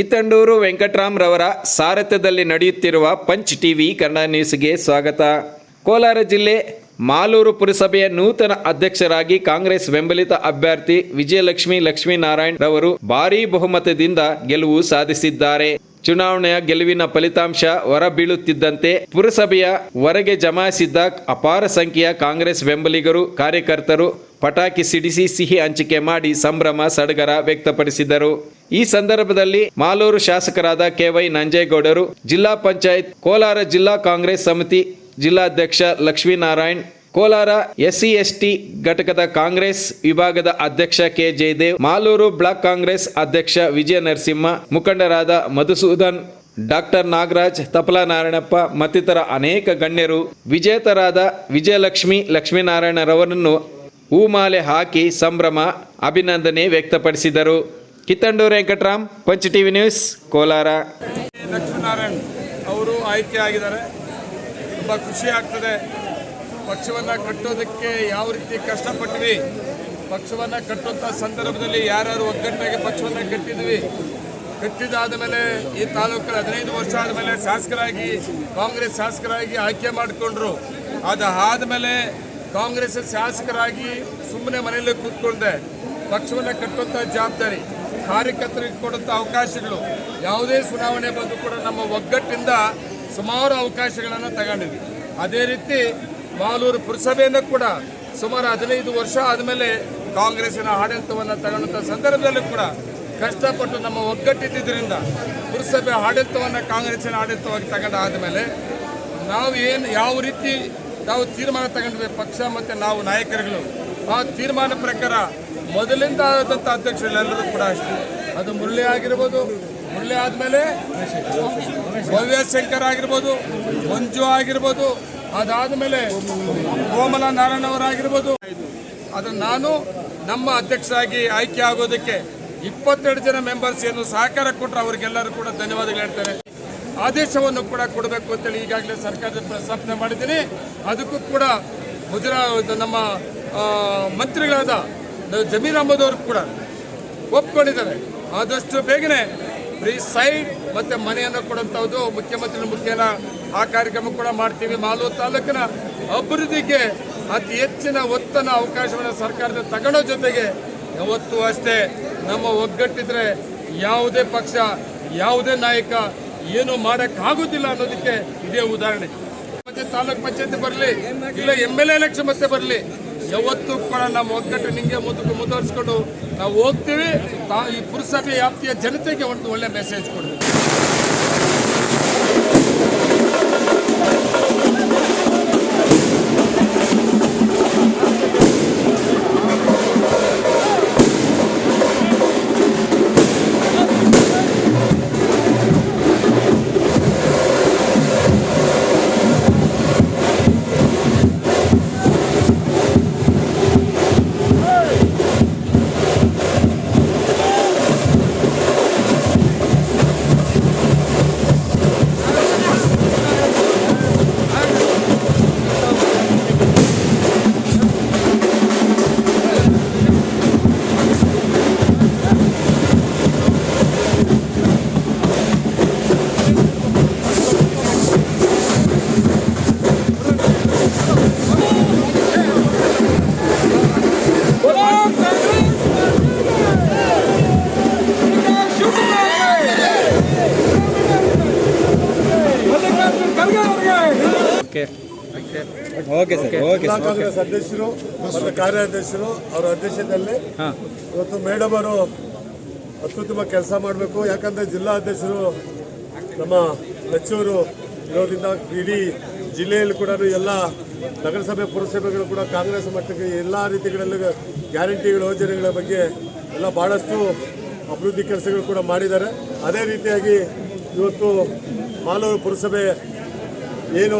ಕಿತ್ತಂಡೂರು ವೆಂಕಟರಾಮ್ ರವರ ಸಾರಥ್ಯದಲ್ಲಿ ನಡೆಯುತ್ತಿರುವ punch TV Kannada ನ್ಯೂಸ್ಗೆ ಸ್ವಾಗತ. ಕೋಲಾರ ಜಿಲ್ಲೆ ಮಾಲೂರು ಪುರಸಭೆಯ ನೂತನ ಅಧ್ಯಕ್ಷರಾಗಿ ಕಾಂಗ್ರೆಸ್ ಬೆಂಬಲಿತ ಅಭ್ಯರ್ಥಿ ವಿಜಯಲಕ್ಷ್ಮಿ ಲಕ್ಷ್ಮೀನಾರಾಯಣ್ ರವರು ಭಾರೀ ಬಹುಮತದಿಂದ ಗೆಲುವು ಸಾಧಿಸಿದ್ದಾರೆ. ಚುನಾವಣೆಯ ಗೆಲುವಿನ ಫಲಿತಾಂಶ ಹೊರಬೀಳುತ್ತಿದ್ದಂತೆ ಪುರಸಭೆಯ ಹೊರಗೆ ಜಮಾಯಿಸಿದ್ದ ಅಪಾರ ಸಂಖ್ಯೆಯ ಕಾಂಗ್ರೆಸ್ ಬೆಂಬಲಿಗರು, ಕಾರ್ಯಕರ್ತರು ಪಟಾಕಿ ಸಿಡಿಸಿ ಸಿಹಿ ಹಂಚಿಕೆ ಮಾಡಿ ಸಂಭ್ರಮ, ಸಡಗರ ವ್ಯಕ್ತಪಡಿಸಿದರು. ಈ ಸಂದರ್ಭದಲ್ಲಿ ಮಾಲೂರು ಶಾಸಕರಾದ ಕೆವೈ ನಂಜೇಗೌಡರು, ಜಿಲ್ಲಾ ಪಂಚಾಯತ್, ಕೋಲಾರ ಜಿಲ್ಲಾ ಕಾಂಗ್ರೆಸ್ ಸಮಿತಿ ಜಿಲ್ಲಾಧ್ಯಕ್ಷ ಲಕ್ಷ್ಮೀನಾರಾಯಣ್, ಕೋಲಾರ ಎಸ್ಸಿ, ಎಸ್ಟಿ ಘಟಕದ ಕಾಂಗ್ರೆಸ್ ವಿಭಾಗದ ಅಧ್ಯಕ್ಷ ಕೆ ಜಯದೇವ್ ಮಾಲೂರು ಬ್ಲಾಕ್ ಕಾಂಗ್ರೆಸ್ ಅಧ್ಯಕ್ಷ ವಿಜಯ ನರಸಿಂಹ ಮುಖಂಡರಾದ ಮಧುಸೂದನ್, ಡಾಕ್ಟರ್ ನಾಗರಾಜ್ ತಪಲಾ ನಾರಾಯಣಪ್ಪ ಮತ್ತಿತರ ಅನೇಕ ಗಣ್ಯರು ವಿಜೇತರಾದ ವಿಜಯಲಕ್ಷ್ಮಿ, ಲಕ್ಷ್ಮೀನಾರಾಯಣರವರನ್ನು ಹೂಮಾಲೆ ಹಾಕಿ ಸಂಭ್ರಮ, ಅಭಿನಂದನೆ ವ್ಯಕ್ತಪಡಿಸಿದರು. ಕಿತ್ತಂಡೂರು ವೆಂಕಟರಾಮ್, ಪಂಚ ಟಿವಿ ನ್ಯೂಸ್, ಕೋಲಾರ. ಲಕ್ಷ್ಮೀನಾರಾಯಣ್ ಅವರು ಆಯ್ಕೆ ಆಗಿದ್ದಾರೆ. ತುಂಬ ಖುಷಿ ಆಗ್ತದೆ. ಪಕ್ಷವನ್ನು ಕಟ್ಟೋದಕ್ಕೆ ಯಾವ ರೀತಿ ಕಷ್ಟಪಟ್ಟಿವಿ ಪಕ್ಷವನ್ನು ಕಟ್ಟುವಂಥ ಸಂದರ್ಭದಲ್ಲಿ ಯಾರ್ಯಾರು ಒಗ್ಗಟ್ಟಾಗಿ ಪಕ್ಷವನ್ನು ಕಟ್ಟಿದ್ವಿ? ಕಟ್ಟಿದಾದ ಮೇಲೆ ಈ ತಾಲೂಕಲ್ಲಿ ಹದಿನೈದು ವರ್ಷ ಆದಮೇಲೆ ಶಾಸಕರಾಗಿ, ಕಾಂಗ್ರೆಸ್ ಶಾಸಕರಾಗಿ ಆಯ್ಕೆ ಮಾಡಿಕೊಂಡ್ರು. ಅದು ಆದಮೇಲೆ ಕಾಂಗ್ರೆಸ್ ಶಾಸಕರಾಗಿ ಸುಮ್ಮನೆ ಮನೆಯಲ್ಲೇ ಕೂತ್ಕೊಂಡೆ ಪಕ್ಷವನ್ನು ಕಟ್ಟುವಂಥ ಜವಾಬ್ದಾರಿ ಕಾರ್ಯಕರ್ತರಿಗೆ ಕೊಡುವಂಥ ಅವಕಾಶಗಳು, ಯಾವುದೇ ಚುನಾವಣೆ ಬಂದು ಕೂಡ ನಮ್ಮ ಒಗ್ಗಟ್ಟಿಂದ ಸುಮಾರು ಅವಕಾಶಗಳನ್ನು ತಗೊಂಡಿದ್ವಿ. ಅದೇ ರೀತಿ ಮಾಲೂರು ಪುರಸಭೆಯನ್ನು ಕೂಡ ಸುಮಾರು ಹದಿನೈದು ವರ್ಷ ಆದಮೇಲೆ ಕಾಂಗ್ರೆಸ್ಸಿನ ಆಡಳಿತವನ್ನು ತಗೊಂಡಂಥ ಸಂದರ್ಭದಲ್ಲೂ ಕೂಡ ಕಷ್ಟಪಟ್ಟು ನಮ್ಮ ಒಗ್ಗಟ್ಟಿದ್ದರಿಂದ ಪುರಸಭೆ ಆಡಳಿತವನ್ನು ಕಾಂಗ್ರೆಸ್ಸಿನ ಆಡಳಿತವಾಗಿ ತಗೊಂಡಾದ ಆದಮೇಲೆ ನಾವು ಏನು ಯಾವ ರೀತಿ ನಾವು ತೀರ್ಮಾನ ತಗೊಂಡ್ವಿ ಪಕ್ಷ ಮತ್ತು ನಾವು ನಾಯಕರುಗಳು. ಆ ತೀರ್ಮಾನ ಪ್ರಕಾರ ಮೊದಲಿಂದ ಆದಂಥ ಅಧ್ಯಕ್ಷರೆಲ್ಲರೂ ಕೂಡ ಅಷ್ಟೇ. ಅದು ಮುರಳಿ ಆಗಿರ್ಬೋದು, ಮುರಳಿ ಆದಮೇಲೆ ಭವ್ಯ ಶಂಕರ್ ಆಗಿರ್ಬೋದು, ಮಂಜು ಆಗಿರ್ಬೋದು, ಅದಾದಮೇಲೆ ಕೋಮಲ ನಾರಾಯಣ ಅವರಾಗಿರ್ಬೋದು ಅದು ನಾನು ನಮ್ಮ ಅಧ್ಯಕ್ಷರಾಗಿ ಆಯ್ಕೆ ಆಗೋದಕ್ಕೆ ಇಪ್ಪತ್ತೆರಡು ಜನ ಮೆಂಬರ್ಸ್ ಏನು ಸಹಕಾರ ಕೊಟ್ಟರು ಅವರಿಗೆಲ್ಲರೂ ಕೂಡ ಧನ್ಯವಾದಗಳು ಹೇಳ್ತಾರೆ ಆದೇಶವನ್ನು ಕೂಡ ಕೊಡಬೇಕು ಅಂತೇಳಿ ಈಗಾಗಲೇ ಸರ್ಕಾರದ ಪ್ರಸ್ತಾಪನೆ ಮಾಡಿದ್ದೀನಿ. ಅದಕ್ಕೂ ಕೂಡ ಗುಜರಾ ನಮ್ಮ ಮಂತ್ರಿಗಳಾದ ಜಮೀರ್ ಅಹಮದ್ ಅವರು ಕೂಡ ಒಪ್ಕೊಂಡಿದ್ದಾರೆ. ಆದಷ್ಟು ಬೇಗನೆ ಫ್ರೀ ಸೈಡ್ ಮತ್ತು ಮನೆಯನ್ನು ಕೊಡುವಂಥದ್ದು ಮುಖ್ಯಮಂತ್ರಿ ಮುಖೇನ ಆ ಕಾರ್ಯಕ್ರಮ ಕೂಡ ಮಾಡ್ತೀವಿ. ಮಾಲೂರು ತಾಲೂಕಿನ ಅಭಿವೃದ್ಧಿಗೆ ಅತಿ ಹೆಚ್ಚಿನ ಒತ್ತನ ಅವಕಾಶವನ್ನು ಸರ್ಕಾರದ ತಗೊಳ್ಳೋ ಜೊತೆಗೆ ಯಾವತ್ತೂ ಅಷ್ಟೇ ನಮ್ಮ ಒಗ್ಗಟ್ಟಿದ್ರೆ ಯಾವುದೇ ಪಕ್ಷ, ಯಾವುದೇ ನಾಯಕ ಏನು ಮಾಡೋಕ್ಕಾಗೋದಿಲ್ಲ ಅನ್ನೋದಕ್ಕೆ ಇದೇ ಉದಾಹರಣೆ. ಮತ್ತೆ ತಾಲೂಕ್ ಪಂಚಾಯತ್ ಬರಲಿ, ಇಲ್ಲ ಎಂ ಎಲ್ ಎಲೆಕ್ಷನ್ ಮತ್ತೆ ಬರಲಿ, ಯಾವತ್ತೂ ಕೂಡ ನಮ್ಮ ಒಗ್ಗಟ್ಟು ನಿಂಗೆ ಮುಂದಕ್ಕೆ ಮುಂದುವರಿಸ್ಕೊಂಡು ನಾವು ಹೋಗ್ತೀವಿ. ತಾ ಈ ಪುರಸಭೆ ವ್ಯಾಪ್ತಿಯ ಜನತೆಗೆ ಒಂದು ಒಳ್ಳೆ ಮೆಸೇಜ್ ಕೊಡ್ತೀವಿ ಜಿಲ್ಲಾ ಕಾಂಗ್ರೆಸ್ ಅಧ್ಯಕ್ಷರು ಮತ್ತು ಕಾರ್ಯಾಧ್ಯಕ್ಷರು ಅವರ ಅಧ್ಯಕ್ಷತೆಯಲ್ಲಿ ಇವತ್ತು ಮೇಡಮ್ ಅವರು ಅತ್ಯುತ್ತಮ ಕೆಲಸ ಮಾಡಬೇಕು. ಯಾಕಂದ್ರೆ ಜಿಲ್ಲಾ ಅಧ್ಯಕ್ಷರು ನಮ್ಮ ಲಚ್ಚೂರು ಇರೋದ್ರಿಂದ ಇಡೀ ಜಿಲ್ಲೆಯಲ್ಲಿ ಕೂಡ ಎಲ್ಲ ನಗರಸಭೆ ಪುರಸಭೆಗಳು ಕೂಡ ಕಾಂಗ್ರೆಸ್ ಮಟ್ಟಕ್ಕೆ ಎಲ್ಲ ರೀತಿಗಳಲ್ಲಿ ಗ್ಯಾರಂಟಿಗಳ ಯೋಜನೆಗಳ ಬಗ್ಗೆ ಎಲ್ಲ ಭಾಳಷ್ಟು ಅಭಿವೃದ್ಧಿ ಕೆಲಸಗಳು ಕೂಡ ಮಾಡಿದ್ದಾರೆ. ಅದೇ ರೀತಿಯಾಗಿ ಇವತ್ತು ಮಾಲೂರು ಪುರಸಭೆ ಏನು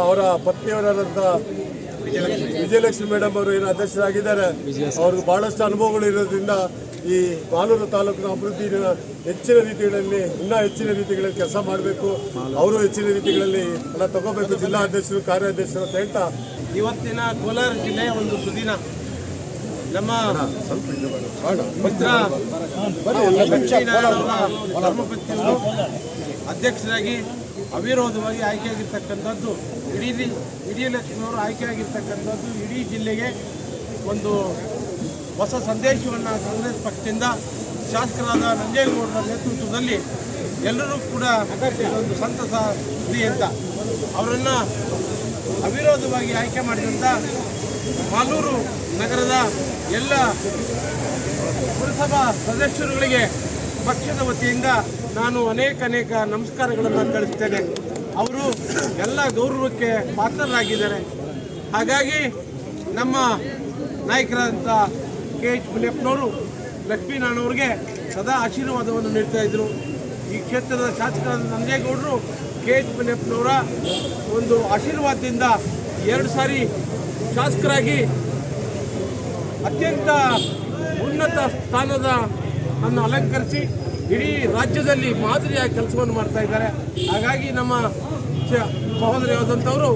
ಅವರ ಪತ್ನಿಯವರಾದಂಥ ವಿಜಯಲಕ್ಷ್ಮಿ ಮೇಡಮ್ ಅವರು ಏನು ಅಧ್ಯಕ್ಷರಾಗಿದ್ದಾರೆ ಅವ್ರಿಗೆ ಬಹಳಷ್ಟು ಅನುಭವಗಳು ಇರೋದ್ರಿಂದ ಈ ಬಾಲೂರು ತಾಲೂಕಿನ ಅಭಿವೃದ್ಧಿ ಹೆಚ್ಚಿನ ರೀತಿಗಳಲ್ಲಿ ಇನ್ನೂ ಹೆಚ್ಚಿನ ರೀತಿಗಳಲ್ಲಿ ಕೆಲಸ ಮಾಡಬೇಕು. ಅವರು ಹೆಚ್ಚಿನ ರೀತಿಗಳಲ್ಲಿ ಎಲ್ಲ ತಗೋಬೇಕು ಜಿಲ್ಲಾ ಅಧ್ಯಕ್ಷರು ಕಾರ್ಯಾಧ್ಯಕ್ಷರು ಅಂತ ಹೇಳ್ತಾ. ಇವತ್ತಿನ ಕೋಲಾರ ಜಿಲ್ಲೆ ಒಂದು ಸುದಿನ. ನಮ್ಮ ಮಿತ್ರ ಧರ್ಮಪತ್ನಿಯವರು ಅಧ್ಯಕ್ಷರಾಗಿ ಅವಿರೋಧವಾಗಿ ಆಯ್ಕೆಯಾಗಿರ್ತಕ್ಕಂಥದ್ದು, ಇಡೀ ಇಡೀ ಲಕ್ಷ್ಮಿಯವರು ಆಯ್ಕೆಯಾಗಿರ್ತಕ್ಕಂಥದ್ದು ಇಡೀ ಜಿಲ್ಲೆಗೆ ಒಂದು ಹೊಸ ಸಂದೇಶವನ್ನು ಕಾಂಗ್ರೆಸ್ ಪಕ್ಷದಿಂದ ಶಾಸಕರಾದ ನಂಜೇಗೌಡರ ನೇತೃತ್ವದಲ್ಲಿ ಎಲ್ಲರೂ ಕೂಡ ಒಂದು ಸಂತಸ ಸುದ್ದಿ ಅಂತ. ಅವರನ್ನು ಅವಿರೋಧವಾಗಿ ಆಯ್ಕೆ ಮಾಡಿದಂಥ ಮಾಲೂರು ನಗರದ ಎಲ್ಲ ಪುರಸಭಾ ಸದಸ್ಯರುಗಳಿಗೆ ಪಕ್ಷದ ವತಿಯಿಂದ ನಾನು ಅನೇಕ ಅನೇಕ ನಮಸ್ಕಾರಗಳನ್ನು ತಿಳಿಸ್ತೇನೆ. ಅವರು ಎಲ್ಲ ಗೌರವಕ್ಕೆ ಪಾತ್ರರಾಗಿದ್ದಾರೆ. ಹಾಗಾಗಿ ನಮ್ಮ ನಾಯಕರಾದಂಥ ಕೆ ಎಚ್ ಮುನಿಯಪ್ಪನವರು ಲಕ್ಷ್ಮೀನಾರಾಯಣವ್ರಿಗೆ ಸದಾ ಆಶೀರ್ವಾದವನ್ನು ನೀಡ್ತಾ ಇದ್ರು. ಈ ಕ್ಷೇತ್ರದ ಶಾಸಕರಾದ ನಂದೇಗೌಡರು ಕೆ ಎಚ್ ಮುನಿಯಪ್ಪನವರ ಒಂದು ಆಶೀರ್ವಾದದಿಂದ ಎರಡು ಸಾರಿ ಶಾಸಕರಾಗಿ ಅತ್ಯಂತ ಉನ್ನತ ಸ್ಥಾನದ ಅನ್ನು ಅಲಂಕರಿಸಿ ಇಡೀ ರಾಜ್ಯದಲ್ಲಿ ಮಾದರಿಯಾಗಿ ಕೆಲಸವನ್ನು ಮಾಡ್ತಾ ಇದ್ದಾರೆ. ಹಾಗಾಗಿ ನಮ್ಮ ಸಹೋದರಿ ಆದಂಥವರು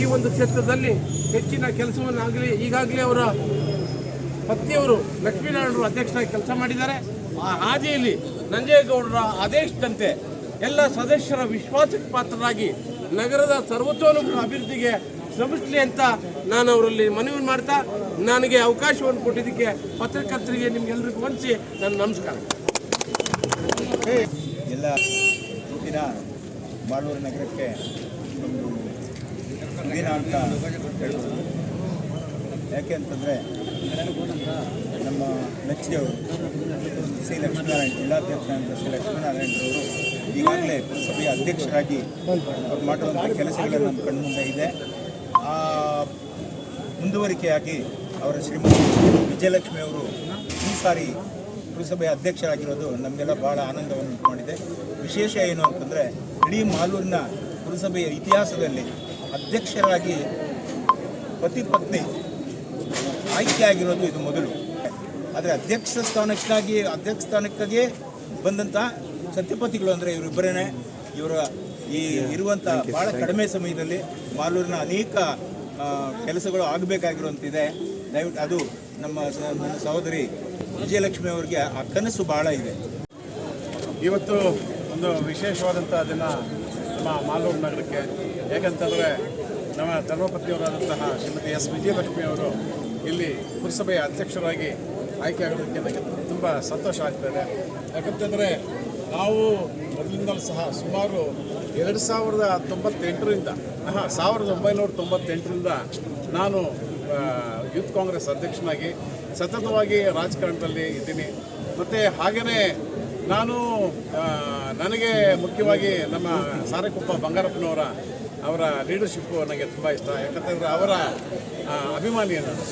ಈ ಒಂದು ಕ್ಷೇತ್ರದಲ್ಲಿ ಹೆಚ್ಚಿನ ಕೆಲಸವನ್ನು ಆಗಲಿ ಈಗಾಗಲೇ ಅವರ ಪತ್ನಿಯವರು ಲಕ್ಷ್ಮೀನಾರಾಯಣರು ಅಧ್ಯಕ್ಷರಾಗಿ ಕೆಲಸ ಮಾಡಿದ್ದಾರೆ. ಆ ಹಾದಿಯಲ್ಲಿ ನಂಜೇಗೌಡರ ಆದೇಶದಂತೆ ಎಲ್ಲ ಸದಸ್ಯರ ವಿಶ್ವಾಸಕ್ಕೆ ಪಾತ್ರರಾಗಿ ನಗರದ ಸರ್ವತೋಮುಖ ಅಭಿವೃದ್ಧಿಗೆ ಶ್ರಮಿಸಲಿ ಅಂತ ನಾನು ಅವರಲ್ಲಿ ಮನವಿ ಮಾಡ್ತಾ ನನಗೆ ಅವಕಾಶವನ್ನು ಕೊಟ್ಟಿದ್ದಕ್ಕೆ ಪತ್ರಕರ್ತರಿಗೆ ನಿಮ್ಗೆಲ್ಲರಿಗೂ ವಂಚಿ ನನ್ನ ನಮಸ್ಕಾರ. ಎಲ್ಲ ದಿನ ಬಾಳೂರು ನಗರಕ್ಕೆ ಒಂದು ಅಂತ ಯಾಕೆ ಅಂತಂದರೆ ನಮ್ಮ ಮೆಚ್ಚಿದವರು ಶ್ರೀ ಲಕ್ಷ್ಮೀನಾರಾಯಣ ಜಿಲ್ಲಾಧ್ಯಕ್ಷ ಅಂತ ಶ್ರೀ ಲಕ್ಷ್ಮೀನಾರಾಯಣರವರು ಈಗಾಗಲೇ ಪುರಸಭೆಯ ಅಧ್ಯಕ್ಷರಾಗಿ ಅವ್ರು ಮಾಡುವಂಥ ಕೆಲಸಗಳು ನಮ್ಮ ಕಣ್ಮುಂದೆ ಇದೆ. ಮುಂದುವರಿಕೆಯಾಗಿ ಅವರ ಶ್ರೀಮತಿ ವಿಜಯಲಕ್ಷ್ಮಿ ಅವರು ಈ ಸಾರಿ ಪುರಸಭೆಯ ಅಧ್ಯಕ್ಷರಾಗಿರೋದು ನಮಗೆಲ್ಲ ಭಾಳ ಆನಂದವನ್ನು ಉಂಟು ವಿಶೇಷ ಏನು ಅಂತಂದರೆ, ಇಡೀ ಮಾಲೂರಿನ ಪುರಸಭೆಯ ಇತಿಹಾಸದಲ್ಲಿ ಅಧ್ಯಕ್ಷರಾಗಿ ಪತಿ ಪತ್ನಿ ಆಯ್ಕೆಯಾಗಿರೋದು ಇದು ಮೊದಲು. ಆದರೆ ಅಧ್ಯಕ್ಷ ಸ್ಥಾನಕ್ಕಾಗಿ, ಅಧ್ಯಕ್ಷ ಸ್ಥಾನಕ್ಕಾಗಿಯೇ ಬಂದಂಥ ಸತ್ಯಪತಿಗಳು ಅಂದರೆ ಇವರಿಬ್ಬರೇ ಇವರ ಈ ಇರುವಂಥ ಭಾಳ ಕಡಿಮೆ ಸಮಯದಲ್ಲಿ ಮಾಲೂರಿನ ಅನೇಕ ಕೆಲಸಗಳು ಆಗಬೇಕಾಗಿರುವಂತಿದೆ. ದಯವಿಟ್ಟು ಅದು ನಮ್ಮ ನನ್ನ ಸಹೋದರಿ ವಿಜಯಲಕ್ಷ್ಮಿ ಅವರಿಗೆ ಆ ಕನಸು ಭಾಳ ಇದೆ. ಇವತ್ತು ಒಂದು ವಿಶೇಷವಾದಂಥ ದಿನ ನಮ್ಮ ಮಾಲೂರು ನಗರಕ್ಕೆ. ಯಾಕಂತಂದರೆ ನಮ್ಮ ಧರ್ಮಪತಿಯವರಾದಂತಹ ಶ್ರೀಮತಿ ಎಸ್ ವಿಜಯಲಕ್ಷ್ಮಿ ಅವರು ಇಲ್ಲಿ ಪುರಸಭೆಯ ಅಧ್ಯಕ್ಷರಾಗಿ ಆಯ್ಕೆ ಆಗೋದಕ್ಕೆ ನನಗೆ ತುಂಬ ಸಂತೋಷ ಆಗ್ತಾಯಿದೆ ಯಾಕಂತಂದರೆ ನಾವು ಮೊದಲಿಂದಲೂ ಸಹ ಸುಮಾರು ಎರಡು ಸಾವಿರದ ತೊಂಬತ್ತೆಂಟರಿಂದ ಹಾಂ ಸಾವಿರದ ಒಂಬೈನೂರ ತೊಂಬತ್ತೆಂಟರಿಂದ ನಾನು ಯೂತ್ ಕಾಂಗ್ರೆಸ್ ಅಧ್ಯಕ್ಷನಾಗಿ ಸತತವಾಗಿ ರಾಜಕಾರಣದಲ್ಲಿ ಇದ್ದೀನಿ. ಮತ್ತು ಹಾಗೆಯೇ ನಾನು ನನಗೆ ಮುಖ್ಯವಾಗಿ ನಮ್ಮ ಸಾರಕುಪ್ಪ ಬಂಗಾರಪ್ಪನವರ, ಅವರ ಲೀಡರ್ಶಿಪ್ಪು ನನಗೆ ತುಂಬ ಇಷ್ಟ. ಯಾಕಂತಂದರೆ ಅವರ ಅಭಿಮಾನಿ ನಾನು.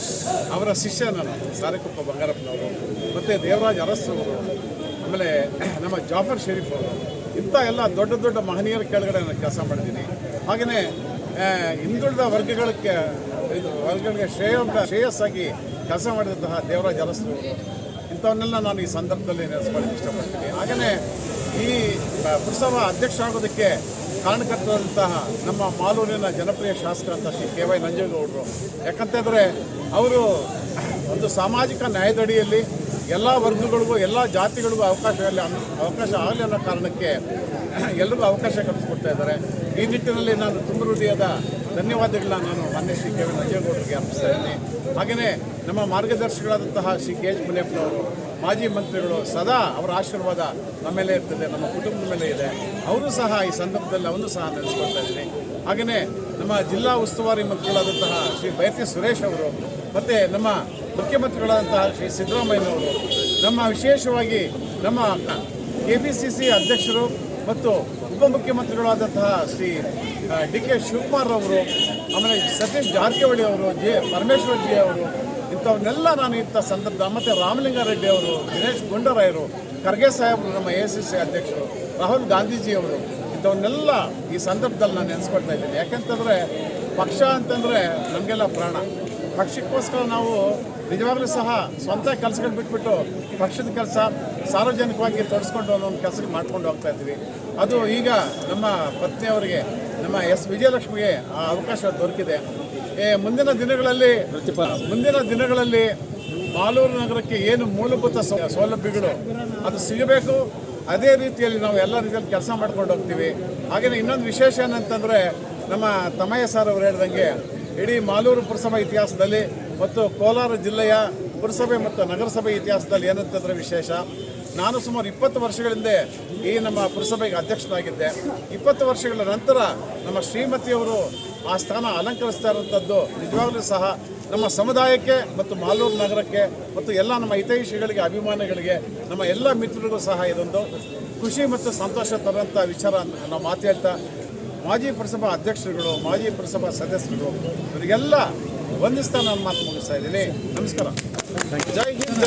ಅವರ ಶಿಷ್ಯ ನಾನು, ಸಾರಕುಪ್ಪ ಬಂಗಾರಪ್ಪನವರು. ಮತ್ತು ದೇವರಾಜ್ ಅವರು, ಆಮೇಲೆ ನಮ್ಮ ಜಾಫರ್ ಶರೀಫ್ ಅವರು. ಇಂಥ ಎಲ್ಲ ದೊಡ್ಡ ದೊಡ್ಡ ಮಹನೀಯರ ಕೆಳಗಡೆ ನಾನು ಕೆಲಸ ಮಾಡಿದ್ದೀನಿ. ಹಾಗೆಯೇ ಹಿಂದುಳಿದ ವರ್ಗಗಳಿಗೆ, ಇದು ವರ್ಗಗಳಿಗೆ ಶ್ರೇಯ ಶ್ರೇಯಸ್ಸಾಗಿ ಕೆಲಸ ಮಾಡಿದಂತಹ ದೇವರಾಜ ಅರಸರು, ಇಂಥವನ್ನೆಲ್ಲ ನಾನು ಈ ಸಂದರ್ಭದಲ್ಲಿ ನೆನೆಸ್ಕೊಳ್ಳೋಕೆ ಇಷ್ಟಪಡ್ತೀನಿ. ಹಾಗೆಯೇ ಈ ಪುರಸಭಾ ಅಧ್ಯಕ್ಷ ಆಗೋದಕ್ಕೆ ನಮ್ಮ ಮಾಲೂರಿನ ಜನಪ್ರಿಯ ಶಾಸಕರಂತ ಶ್ರೀ ಕೆ ವೈ ನಂಜೇಗೌಡರು ಯಾಕಂತಂದರೆ ಅವರು ಒಂದು ಸಾಮಾಜಿಕ ನ್ಯಾಯದಡಿಯಲ್ಲಿ ಎಲ್ಲ ವರ್ಗಗಳಿಗೂ, ಎಲ್ಲ ಜಾತಿಗಳಿಗೂ ಅವಕಾಶ ಅವಕಾಶ ಆಗಲಿ ಅನ್ನೋ ಕಾರಣಕ್ಕೆ ಎಲ್ರಿಗೂ ಅವಕಾಶ ಕಲ್ಪಿಸ್ಕೊಡ್ತಾ ಇದ್ದಾರೆ. ಈ ನಿಟ್ಟಿನಲ್ಲಿ ನಾನು ತುಂಬ ಹೃದಯದ ಧನ್ಯವಾದಗಳನ್ನ ನಾನು ಮಾನ್ಯ ಶ್ರೀ ಕೆ ವಿ ನಂಜೇಗೌಡರಿಗೆ ಅರ್ಪಿಸ್ತಾ ಇದ್ದೀನಿ. ಹಾಗೆಯೇ ನಮ್ಮ ಮಾರ್ಗದರ್ಶಿಗಳಾದಂತಹ ಶ್ರೀ ಕೆ ಎಚ್ ಮುನಿಯಪ್ಪನವರು, ಮಾಜಿ ಮಂತ್ರಿಗಳು ಸದಾ ಅವರ ಆಶೀರ್ವಾದ ನಮ್ಮ ಮೇಲೆ ಇರ್ತದೆ, ನಮ್ಮ ಕುಟುಂಬದ ಮೇಲೆ ಇದೆ. ಅವರು ಸಹ ಈ ಸಂದರ್ಭದಲ್ಲಿ ಅವನು ಸಹ ನೆನೆಸ್ಕೊಳ್ತಾ ಇದ್ದೀನಿ. ಹಾಗೆಯೇ ನಮ್ಮ ಜಿಲ್ಲಾ ಉಸ್ತುವಾರಿ ಮಂತ್ರಿಗಳಾದಂತಹ ಶ್ರೀ ಬೈತಿ ಸುರೇಶ್ ಅವರು, ಮತ್ತು ನಮ್ಮ ಮುಖ್ಯಮಂತ್ರಿಗಳಾದಂತಹ ಶ್ರೀ ಸಿದ್ದರಾಮಯ್ಯನವರು, ನಮ್ಮ ವಿಶೇಷವಾಗಿ ನಮ್ಮ ಕೆ ಪಿ ಸಿ ಸಿ ಅಧ್ಯಕ್ಷರು ಮತ್ತು ಉಪಮುಖ್ಯಮಂತ್ರಿಗಳಾದಂತಹ ಶ್ರೀ ಡಿ ಕೆ ಶಿವಕುಮಾರ್ ಅವರು ಆಮೇಲೆ ಸತೀಶ್ ಜಾರಕಿಹೊಳಿ ಅವರು, ಜೆ ಪರಮೇಶ್ವರ್ ಜಿ ಅವರು, ಇಂಥವನ್ನೆಲ್ಲ ನಾನು ಇಂಥ ಸಂದರ್ಭ, ಮತ್ತು ರಾಮಲಿಂಗಾರೆಡ್ಡಿ ಅವರು, ದಿನೇಶ್ ಗುಂಡರಾಯರು, ಖರ್ಗೆ ಸಾಹೇಬರು ನಮ್ಮ ಎ ಸಿ ಸಿ ಅಧ್ಯಕ್ಷರು, ರಾಹುಲ್ ಗಾಂಧೀಜಿ ಅವರು, ಇಂಥವನ್ನೆಲ್ಲ ಈ ಸಂದರ್ಭದಲ್ಲಿ ನಾನು ನೆನೆಸ್ಕೊಳ್ತಾ ಇದ್ದೀನಿ. ಯಾಕೆಂತಂದರೆ, ಪಕ್ಷ ಅಂತಂದರೆ ನಮಗೆಲ್ಲ ಪ್ರಾಣ. ಪಕ್ಷಕ್ಕೋಸ್ಕರ ನಾವು ನಿಜವಾಗ್ಲೂ ಸಹ ಸ್ವಂತ ಕೆಲಸಗಳು ಬಿಟ್ಬಿಟ್ಟು ಪಕ್ಷದ ಕೆಲಸ ಸಾರ್ವಜನಿಕವಾಗಿ ತೊಡಸ್ಕೊಂಡು ಒಂದು ಕೆಲಸ ಮಾಡ್ಕೊಂಡು ಹೋಗ್ತಾ ಇದ್ದೀವಿ. ಅದು ಈಗ ನಮ್ಮ ಪತ್ನಿಯವರಿಗೆ ನಮ್ಮ ಎಸ್ ವಿಜಯಲಕ್ಷ್ಮಿಗೆ ಆ ಅವಕಾಶ ದೊರಕಿದೆ. ಏ, ಮುಂದಿನ ದಿನಗಳಲ್ಲಿ ಮುಂದಿನ ದಿನಗಳಲ್ಲಿ ಮಾಲೂರು ನಗರಕ್ಕೆ ಏನು ಮೂಲಭೂತ ಸೌಲಭ್ಯಗಳು ಅದು ಸಿಗಬೇಕು. ಅದೇ ರೀತಿಯಲ್ಲಿ ನಾವು ಎಲ್ಲ ರೀತಿಯಲ್ಲಿ ಕೆಲಸ ಮಾಡ್ಕೊಂಡು ಹೋಗ್ತೀವಿ. ಹಾಗೆಯೇ ಇನ್ನೊಂದು ವಿಶೇಷ ಏನಂತಂದರೆ ನಮ್ಮ ತಮಯ್ಯ ಸರ್ ಅವರು ಹೇಳ್ದಂಗೆ, ಇಡೀ ಮಾಲೂರು ಪುರಸಭಾ ಇತಿಹಾಸದಲ್ಲಿ ಮತ್ತು ಕೋಲಾರ ಜಿಲ್ಲೆಯ ಪುರಸಭೆ ಮತ್ತು ನಗರಸಭೆ ಇತಿಹಾಸದಲ್ಲಿ ಏನಂತಂದರೆ ವಿಶೇಷ? ನಾನು ಸುಮಾರು ಇಪ್ಪತ್ತು ವರ್ಷಗಳಿಂದ ಈ ನಮ್ಮ ಪುರಸಭೆಗೆ ಅಧ್ಯಕ್ಷನಾಗಿದ್ದೆ. ಇಪ್ಪತ್ತು ವರ್ಷಗಳ ನಂತರ ನಮ್ಮ ಶ್ರೀಮತಿಯವರು ಆ ಸ್ಥಾನ ಅಲಂಕರಿಸ್ತಾ ಇರುವಂಥದ್ದು ನಿಜವಾಗಲೂ ಸಹ ನಮ್ಮ ಸಮುದಾಯಕ್ಕೆ ಮತ್ತು ಮಾಲೂರು ನಗರಕ್ಕೆ ಮತ್ತು ಎಲ್ಲ ನಮ್ಮ ಹಿತೈಷಿಗಳಿಗೆ, ಅಭಿಮಾನಿಗಳಿಗೆ, ನಮ್ಮ ಎಲ್ಲ ಮಿತ್ರರಿಗೂ ಸಹ ಇದೊಂದು ಖುಷಿ ಮತ್ತು ಸಂತೋಷ ತರುವಂಥ ವಿಚಾರ ನಾವು ಮಾತು ಹೇಳ್ತಾ, ಮಾಜಿ ಪುರಸಭಾ ಅಧ್ಯಕ್ಷರುಗಳು, ಮಾಜಿ ಪುರಸಭಾ ಸದಸ್ಯರು ಇವರಿಗೆಲ್ಲ ವಂದಿಸ್ತಾ ನಾನು ಮಾತು ಮುಗಿಸ್ತಾ ಇದ್ದೀನಿ. ನಮಸ್ಕಾರ. ಜೈ ಹಿಂದ್